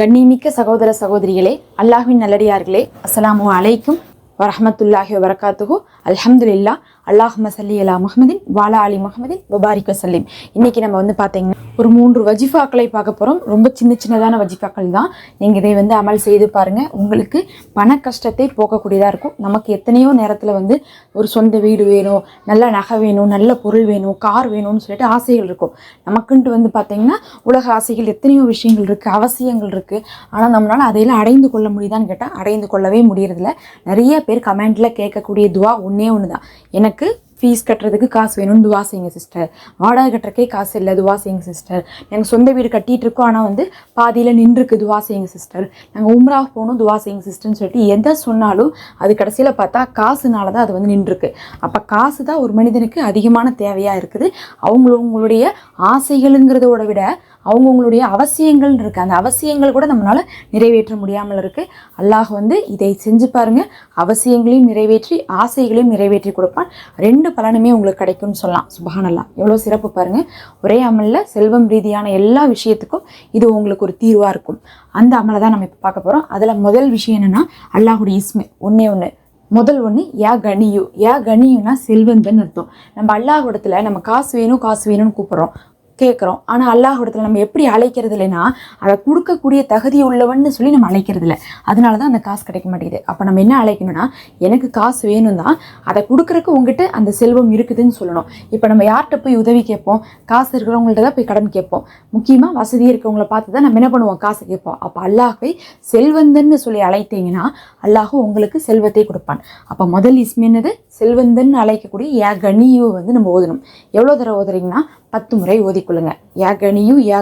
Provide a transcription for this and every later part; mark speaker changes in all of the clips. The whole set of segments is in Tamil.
Speaker 1: கண்ணிமிக்க சகோதர சகோதரிகளே அல்லாஹின் நல்லடியார்களே அஸ்லாமு அலைக்கும் வரஹமத்துல்லாஹி வபரகாத்துஹு. அல்ஹம்துலில்லா அல்லாஹ் மசல்லி அலா முகமதின் வாலா அலி முஹம்மதின் வபாரிக் வசல்லிம். இன்னைக்கு நம்ம வந்து பார்த்தீங்கன்னா ஒரு மூன்று வஜிஃபாக்களை பார்க்க போகிறோம் ரொம்ப சின்ன சின்னதான வஜிஃபாக்கள் தான். நீங்கள் இதை வந்து அமல் செய்து பாருங்கள் உங்களுக்கு பண கஷ்டத்தை போக்கக்கூடியதாக இருக்கும். நமக்கு எத்தனையோ நேரத்தில் வந்து ஒரு சொந்த வீடு வேணும் நல்ல நகை வேணும் நல்ல பொருள் வேணும் கார் வேணும்னு சொல்லிட்டு ஆசைகள் இருக்கும். நமக்குன்ட்டு வந்து பார்த்திங்கன்னா உலக ஆசைகள் எத்தனையோ விஷயங்கள் இருக்குது அவசியங்கள் இருக்குது ஆனால் நம்மளால் அதையெல்லாம் அடைந்து கொள்ள முடியுதான்னு கேட்டால் அடைந்து கொள்ளவே முடியறதில்ல. நிறைய பேர் கமெண்ட்டில் கேட்கக்கூடிய துவா ஒன்றே ஒன்று தான் எனக்கு ஃபீஸ் கட்டுறதுக்கு காசு வேணும்னு துவா செய்யுங்க சிஸ்டர் வாடகை கட்டுறக்கே காசு இல்லை துவா செய்யுங்க சிஸ்டர் நாங்கள் சொந்த வீடு கட்டிகிட்டு இருக்கோம் ஆனால் வந்து பாதியில் நின்றுருக்கு துவா செய்யுங்க சிஸ்டர் நாங்கள் உம்ரா போகணும் துவா செய்யுங்க சிஸ்டர்னு சொல்லிட்டு எதை சொன்னாலும் அது கடைசியில் பார்த்தா காசுனால தான் அது வந்து நின்றுருக்கு. அப்போ காசு தான் ஒரு மனிதனுக்கு அதிகமான தேவையாக இருக்குது. அவங்களுடைய ஆசைகளுங்கிறதோட விட அவங்கவுங்களுடைய அவசியங்கள்னு இருக்குது அந்த அவசியங்கள் கூட நம்மளால் நிறைவேற்ற முடியாமல் இருக்குது அல்லாஹ் வந்து இதை செஞ்சு பாருங்க. அவசியங்களையும் நிறைவேற்றி ஆசைகளையும் நிறைவேற்றி கொடுப்பான். ரெண்டு பலனுமே உங்களுக்கு கிடைக்கும்னு சொல்லலாம். சுபஹானல்லா. எவ்வளோ சிறப்பு பாருங்க. ஒரே அமலில் செல்வம் ரீதியான எல்லா விஷயத்துக்கும் இது உங்களுக்கு ஒரு தீர்வாக இருக்கும். அந்த அமலை தான் நம்ம இப்போ பார்க்க போகிறோம் அதில் முதல் விஷயம் என்னென்னா அல்லாஹுடைய இஸ்மு. ஒன்றே ஒன்று முதல் ஒன்று யா கனியு. யா கனியுனா செல்வந்தன் அர்த்தம். நம்ம அல்லாஹ் இடத்துல நம்ம காசு வேணும் காசு வேணும்னு கூப்பிட்றோம். கேட்குறோம் ஆனால் அல்லாஹ் நம்ம எப்படி அழைக்கிறது இல்லைன்னா அதை கொடுக்கக்கூடிய தகுதி உள்ளவன்னு சொல்லி நம்ம அழைக்கிறது இல்லை அதனால தான் அந்த காசு கிடைக்க மாட்டேங்குது. அப்போ நம்ம என்ன அழைக்கணும்னா எனக்கு காசு வேணும் தான் அதை கொடுக்குறக்கு உங்ககிட்ட அந்த செல்வம் இருக்குதுன்னு சொல்லணும். இப்போ நம்ம யார்கிட்ட போய் உதவி கேட்போம்? காசு இருக்கிறவங்கள்ட்ட தான் போய் கடன் கேட்போம். முக்கியமாக வசதி இருக்கிறவங்கள பார்த்து தான் நம்ம என்ன பண்ணுவோம்? காசு கேட்போம். அப்போ அல்லாஹை செல்வந்தன்னு சொல்லி அழைத்தீங்கன்னா அல்லாஹும் உங்களுக்கு செல்வத்தை கொடுப்பான். அப்போ முதல் இஸ்மின்னது செல்வந்தன் அழைக்கக்கூடிய ஏ கனியு வந்து நம்ம ஓதணும். எவ்வளோ தடவை ஓதுறீங்கன்னா பத்து முறை ஓதிக்கொள்ளுங்க யா கனியு யா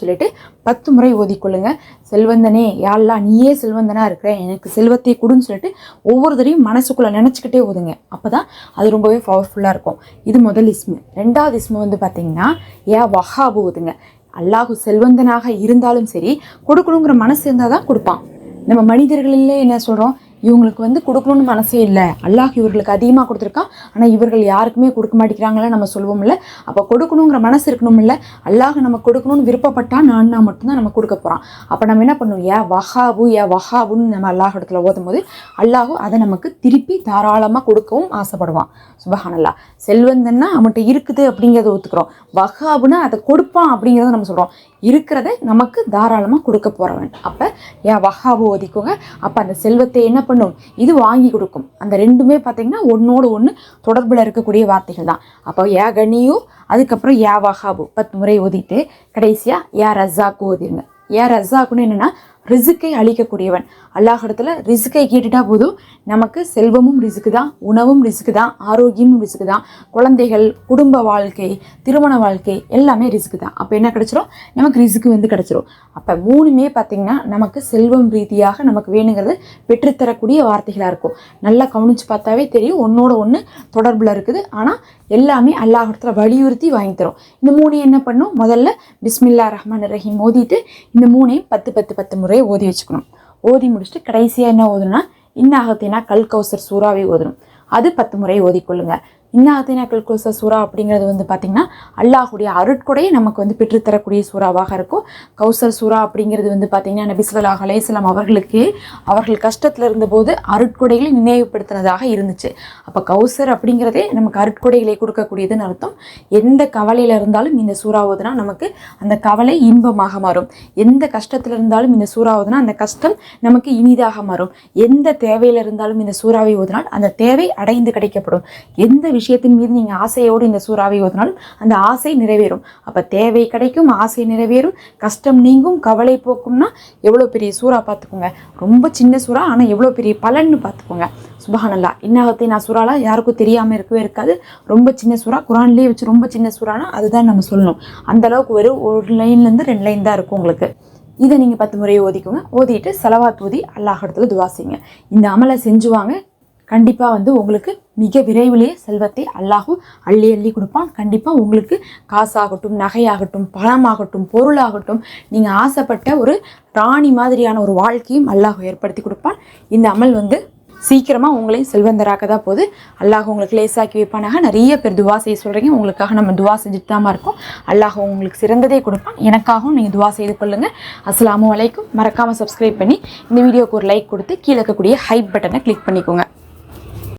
Speaker 1: சொல்லிட்டு பத்து முறை ஓதிக்கொள்ளுங்க செல்வந்தனே யாழ்லா நீயே செல்வந்தனா இருக்கிற எனக்கு செல்வத்தை கொடுன்னு சொல்லிட்டு ஒவ்வொரு தடையும் மனசுக்குள்ளே நினச்சிக்கிட்டே ஓதுங்க அப்போ தான் அது ரொம்பவே பவர்ஃபுல்லாக இருக்கும். இது முதல் இஸ்மு. ரெண்டாவது இஸ்மு வந்து பார்த்தீங்கன்னா ஏ வஹாபு ஓதுங்க அல்லாஹு செல்வந்தனாக இருந்தாலும் சரி கொடுக்கணுங்கிற மனசு இருந்தால் தான் கொடுப்பான். நம்ம மனிதர்களிலே என்ன சொல்கிறோம் இவங்களுக்கு வந்து கொடுக்கணும்னு மனசே இல்லை. அல்லாஹ் இவர்களுக்கு அதிகமாக கொடுத்துருக்கான். ஆனால் இவர்கள் யாருக்குமே கொடுக்க மாட்டேங்கிறாங்களே நம்ம சொல்லுவோம்ல. அப்போ கொடுக்கணுங்கிற மனசு இருக்கணும் இல்லை அல்லாஹ் நம்ம கொடுக்கணும்னு விருப்பப்பட்டால் நான்னா மட்டும்தான் நம்ம கொடுக்க போகிறான் அப்போ நம்ம என்ன பண்ணுவோம் ஏ வஹாபு ஏ வஹாபுன்னு நம்ம அல்லாஹ் இடத்துல ஓதும் போது அல்லாஹும் அதை நமக்கு திருப்பி தாராளமாக கொடுக்கவும் ஆசைப்படுவான். சுபஹானல்லா. செல்வந்தன்னா அவன்கிட்ட இருக்குது அப்படிங்கிறத ஒத்துக்கிறோம். வஹாபுன்னா அதை கொடுப்பான் அப்படிங்கிறத நம்ம சொல்கிறோம் இருக்கிறத நமக்கு தாராளமாக கொடுக்க போகிறவன் அப்போ ஏன் வஹாபு ஒதுக்குங்க. அப்போ அந்த செல்வத்தை என்ன பண்ணும்? இது வாங்கி கொடுக்கும். அந்த ரெண்டுமே பார்த்தீங்கன்னா ஒன்றோடு ஒன்று தொடர்பில் இருக்கக்கூடிய வார்த்தைகள் தான். அப்போ ஏ கனியும் அதுக்கப்புறம் ஏ வஹாபு. பத்து முறை ஒதிட்டு கடைசியாக ஏ ரஸாக்கு ஓதிருங்க ஏ ரஜாக்குன்னு என்னென்னா ரிசுக்கை அழிக்கக்கூடியவன். அல்லாஹிடத்தில் ரிசுக்கை கேட்டுட்டா போதும். நமக்கு செல்வமும் ரிசுக்கு தான் உணவும் ரிசுக்கு தான் ஆரோக்கியமும் ரிசுக்கு தான். குழந்தைகள் குடும்ப வாழ்க்கை திருமண வாழ்க்கை எல்லாமே ரிசுக்கு தான். அப்போ என்ன கிடச்சிரும்? நமக்கு ரிசுக்கு வந்து கிடச்சிரும். அப்போ மூணுமே பார்த்திங்கன்னா நமக்கு செல்வம் ரீதியாக நமக்கு வேணுங்கிறது பெற்றுத்தரக்கூடிய வார்த்தைகளாக இருக்கும். நல்லா கவனித்து பார்த்தாவே தெரியும். ஒன்றோட ஒன்று தொடர்பில் இருக்குது. ஆனால் எல்லாமே அல்லாஹிடத்தில் வலியுறுத்தி வாங்கி தரும். இந்த மூணு என்ன பண்ணும்? முதல்ல பிஸ்மில்லா ரஹ்மான் ரஹீம் மோதிட்டு இந்த மூணையும் பத்து பத்து பத்து முறை ஓதி வச்சுக்கணும். ஓதி முடிச்சுட்டு கடைசியாக என்ன ஓதணும்னா இன்னாகத்தினா கல் கௌசர் சூறாவை ஓதணும். அது பத்து முறை ஓதிக்கொள்ளுங்க. இன்னாகத்தினா கல் கௌசர் சூறா அப்படிங்கிறது வந்து பார்த்திங்கன்னா அல்லாஹுடைய அருட்கொடையை நமக்கு வந்து பெற்றுத்தரக்கூடிய சூறாவாக இருக்கும். கௌசர் சூறா அப்படிங்கிறது வந்து பார்த்திங்கன்னா நபிசுல்லாஹ் அலையம் அவர்களுக்கு அவர்கள் கஷ்டத்தில் இருந்தபோது அருட்கொடைகளை நினைவுபடுத்தினதாக இருந்துச்சு. அப்போ கௌசர் அப்படிங்கிறதே நமக்கு அருட்கொடைகளை கொடுக்கக்கூடியதுன்னு அர்த்தம். எந்த கவலையில் இருந்தாலும் இந்த சூறாவதுனால் நமக்கு அந்த கவலை இன்பமாக மாறும். எந்த கஷ்டத்தில் இருந்தாலும் இந்த சூறா அந்த கஷ்டம் நமக்கு இனிதாக மாறும். எந்த தேவையில் இருந்தாலும் இந்த சூறாவை ஓதினால் அந்த தேவை அடைந்து கிடைக்கப்படும். எந்த விஷயம் விஷயத்தின் மீது நீங்கள் ஆசையோடு இந்த சூறாவை ஓதினாலும் அந்த ஆசை நிறைவேறும். அப்போ தேவை கிடைக்கும் ஆசை நிறைவேறும். கஷ்டம் நீங்கும் கவலை போக்கும்னா எவ்வளோ பெரிய சூறா பார்த்துக்கோங்க. ரொம்ப சின்ன சூறா ஆனால் எவ்வளோ பெரிய பலன்னு பார்த்துக்கோங்க. சுபஹானல்லா இன்னகத்தை நான் சூறாலாம் யாருக்கும் தெரியாமல் இருக்கவே இருக்காது. ரொம்ப சின்ன சூறா குரான்லேயே வச்சு ரொம்ப சின்ன சூறானா அதுதான் நம்ம சொல்லணும். அந்தளவுக்கு ஒரு ஒரு லைன்லேருந்து ரெண்டு லைன் தான் இருக்கும் உங்களுக்கு. இதை நீங்கள் பத்து முறை ஓதிக்கோங்க. ஓதிட்டு செலவாத் ஓதி அல்லாஹ் இடத்துல துவா செய்யுங்க. இந்த அமலை செஞ்சுவாங்க. கண்டிப்பாக வந்து உங்களுக்கு மிக விரைவிலே செல்வத்தை அல்லாஹும் அள்ளி அள்ளி கொடுப்பான். கண்டிப்பாக உங்களுக்கு காசாகட்டும் நகையாகட்டும் பணமாகட்டும் பொருளாகட்டும் நீங்கள் ஆசைப்பட்ட ஒரு ராணி மாதிரியான ஒரு வாழ்க்கையும் அல்லாஹ் ஏற்படுத்தி கொடுப்பான். இந்த அமல் வந்து சீக்கிரமாக உங்களையும் செல்வந்தராக்க தான் போகுது அல்லாஹ் உங்களுக்கு லேசாக்கி வைப்பானாக. நிறைய பேர் துவா செய்ய சொல்கிறீங்க உங்களுக்காக நம்ம துவா செஞ்சுட்டு தான் இருக்கோம். அல்லாஹ் உங்களுக்கு சிறந்ததே கொடுப்பான். எனக்காகவும் நீங்கள் துவா செய்து கொள்ளுங்கள் அஸ்ஸலாமு வலைக்கும் மறக்காமல் சப்ஸ்கிரைப் பண்ணி இந்த வீடியோக்கு ஒரு லைக் கொடுத்து கீழே இருக்கக்கூடிய ஹைப் பட்டனை கிளிக் பண்ணிக்கோங்க.